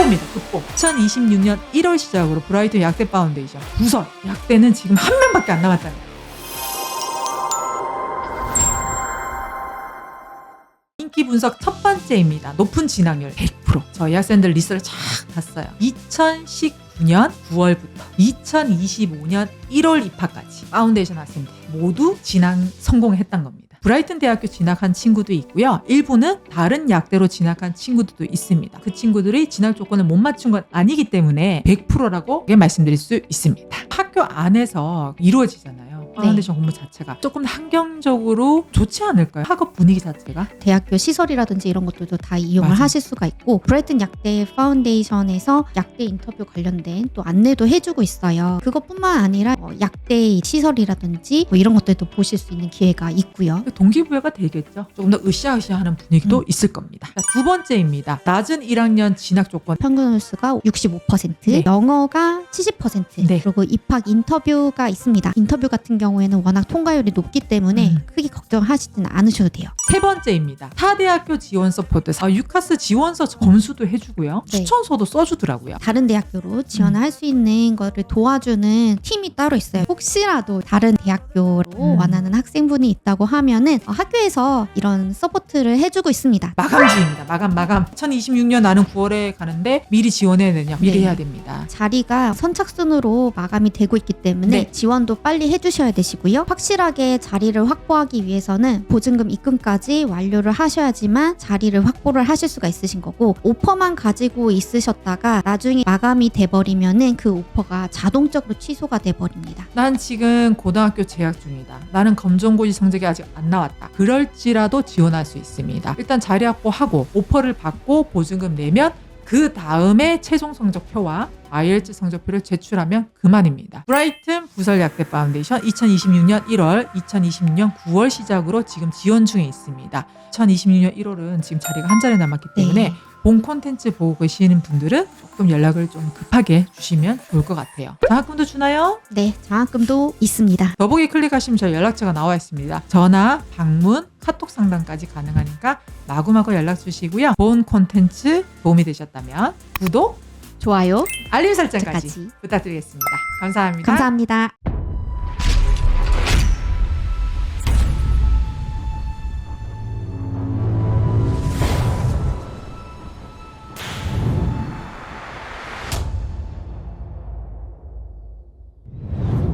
극보입니다. 극보. 2026년 1월 시작으로 브라이튼 약대 파운데이션 부설 약대는 지금 한 명밖에 안 남았다는 거예요. 인기 분석 첫 번째입니다. 높은 진학률 100%. 저희 학생들 리스트를 쫙 봤어요. 2019년 9월부터 2025년 1월 입학까지 파운데이션 학생들 모두 진학 성공했던 겁니다. 브라이튼 대학교 진학한 친구도 있고요. 일부는 다른 약대로 진학한 친구들도 있습니다. 그 친구들이 진학 조건을 못 맞춘 건 아니기 때문에 100%라고 말씀드릴 수 있습니다. 학교 안에서 이루어지잖아요. 파운데이션 공부 자체가 조금 환경적으로 좋지 않을까요? 학업 분위기 자체가 대학교 시설이라든지 이런 것들도 다 이용을 맞아. 하실 수가 있고 브라이튼 약대 파운데이션에서 약대 인터뷰 관련된 또 안내도 해주고 있어요. 그것뿐만 아니라 어, 약대 시설이라든지 뭐 이런 것들도 보실 수 있는 기회가 있고요. 동기부여가 되겠죠. 조금 더 으쌰으쌰하는 분위기도 음. 있을 겁니다. 자, 두 번째입니다. 낮은 1학년 진학 조건. 평균 홀수가 65%, 네. 영어가 70%, 네. 그리고 입학 인터뷰가 있습니다. 인터뷰 같은 경우 에는 워낙 통과율이 높기 때문에 음. 크게 걱정하시지는 않으셔도 돼요. 세 번째입니다. 타 대학교 지원 서포트. 아, 유카스 지원서 검수도 해주고요. 네. 추천서도 써주더라고요. 다른 대학교로 지원을 음. 할수 있는 거를 도와주는 팀이 따로 있어요. 혹시라도 다른 대학교로 음. 원하는 학생분이 있다고 하면은 어, 학교에서 이런 서포트를 해주고 있습니다. 마감 주입니다. 마감 마감. 2026년 나는 9월에 가는데 미리 지원해야 되냐? 미리 네. 해야 됩니다. 자리가 선착순으로 마감이 되고 있기 때문에 네. 지원도 빨리 해주셔야 되시고요. 확실하게 자리를 확보하기 위해서는 보증금 입금까지 완료를 하셔야지만 자리를 확보를 하실 수가 있으신 거고 오퍼만 가지고 있으셨다가 나중에 마감이 돼버리면은 그 오퍼가 자동적으로 취소가 돼버립니다. 난 지금 고등학교 재학 중이다. 나는 검정고시 성적이 아직 안 나왔다. 그럴지라도 지원할 수 있습니다. 일단 자리 확보하고 오퍼를 받고 보증금 내면 그 다음에 최종 성적표와 IELTS 성적표를 제출하면 그만입니다. 브라이튼 부설약대 파운데이션 2026년 1월, 2026년 9월 시작으로 지금 지원 중에 있습니다. 2026년 1월은 지금 자리가 한 자리 남았기 때문에 네. 본 콘텐츠 보고 계시는 분들은 조금 연락을 좀 급하게 주시면 좋을 것 같아요. 장학금도 주나요? 네, 장학금도 있습니다. 더보기 클릭하시면 저희 연락처가 나와 있습니다. 전화, 방문, 카톡 상담까지 가능하니까 마구마구 연락 주시고요. 본 콘텐츠 도움이 되셨다면 구독, 좋아요, 알림 설정까지 까지 부탁드리겠습니다. 감사합니다. 감사합니다.